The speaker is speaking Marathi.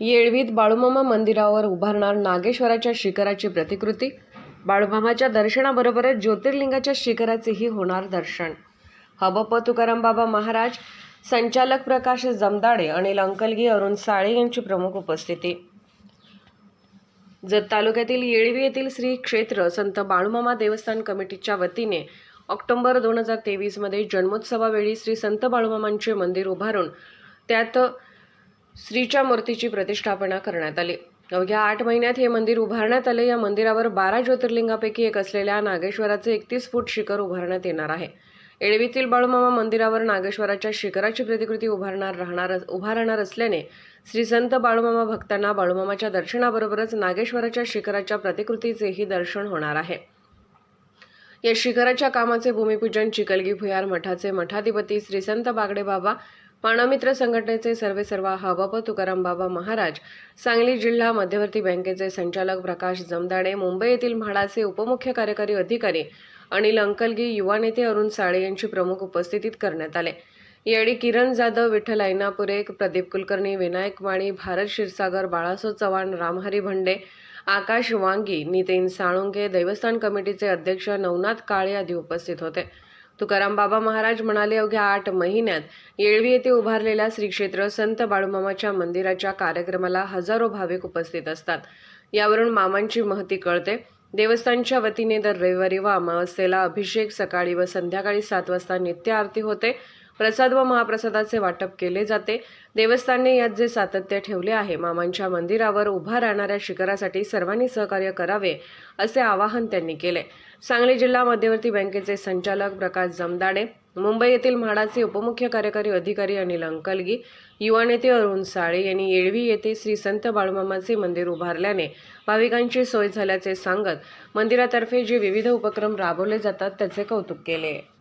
येळवीत बाळूमामा मंदिरावर उभारणार नागेश्वराच्या शिखराची प्रतिकृती. बाळूमामाच्या दर्शनाबरोबरच ज्योतिर्लिंगाच्या शिखराचेही होणार दर्शन. हबप तुकाराम बाबा महाराज संचालक प्रकाश जमदाडे अनिल अंकलगी अरुण साळे यांची प्रमुख उपस्थिती. जत तालुक्यातील येळवी येथील श्री क्षेत्र संत बाळूमामा देवस्थान कमिटीच्या वतीने ऑक्टोबर दोन हजार तेवीसमध्ये जन्मोत्सवावेळी श्री संत बाळूमामांचे मंदिर उभारून त्यात श्रीच्या मूर्तीची प्रतिष्ठापना करण्यात आली. अवघ्या आठ महिन्यात हे मंदिर उभारण्यात आले. या मंदिरावर बारा ज्योतिर्लिंगापैकी एक असलेल्या नागेश्वराचे एकतीस फूट शिखर उभारण्यात येणार आहे. एळवीतील बाळूमामा मंदिरावर नागेश्वराच्या शिखराची प्रतिकृती उभारणार राहणार उभा राहणार असल्याने श्री संत बाळूमामा भक्तांना बाळूमामाच्या दर्शनाबरोबरच नागेश्वराच्या शिखराच्या प्रतिकृतीचेही दर्शन होणार आहे. या शिखराच्या कामाचे भूमिपूजन चिकलगी भुयार मठाचे मठाधिपती श्री संत बागडे बाबा पाणमित्र संघटनेचे सर्वे सर्वा हवाप तुकाराम बाबा महाराज सांगली जिल्हा मध्यवर्ती बँकेचे संचालक प्रकाश जमदाडे मुंबई येथील म्हाडाचे उपमुख्य कार्यकारी अधिकारी अनिल अंकलगी युवा नेते अरुण साळे यांची प्रमुख उपस्थितीत करण्यात आले. यावेळी किरण जाधव विठ्ठल ऐनापुरे प्रदीप कुलकर्णी विनायक माळी भारत क्षीरसागर बाळासो चव्हाण रामहरी भंडे आकाश वांगी नितीन साळुंके देवस्थान कमिटीचे अध्यक्ष नवनाथ काळे आदी उपस्थित होते. तुकाराम बाबा महाराज म्हणाले अवघ्या आठ महिन्यात येळवी येथे उभारलेल्या श्री क्षेत्र संत बाळूमामाच्या मंदिराच्या कार्यक्रमाला हजारो भाविक उपस्थित असतात. यावरून मामांची महती कळते. देवस्थानच्या वतीने दर रविवारी व अमावस्येला अभिषेक सकाळी व संध्याकाळी सात वाजता नित्य आरती होते. प्रसाद व महाप्रसादाचे वाटप केले जाते. देवस्थानने यात जे सातत्य ठेवले आहे मामांच्या मंदिरावर उभा राहणाऱ्या शिखरासाठी सर्वांनी सहकार्य करावे असे आवाहन त्यांनी केले. सांगली जिल्हा मध्यवर्ती बँकेचे संचालक प्रकाश जमदाडे मुंबई येथील म्हाडाचे उपमुख्य कार्यकारी अधिकारी अनिल अंकलगी युवा नेते अरुण साळे यांनी येळवी येथे श्री संत बाळूमामाचे मंदिर उभारल्याने भाविकांची सोय झाल्याचे सांगत मंदिरातर्फे जे विविध उपक्रम राबवले जातात त्याचे कौतुक केले.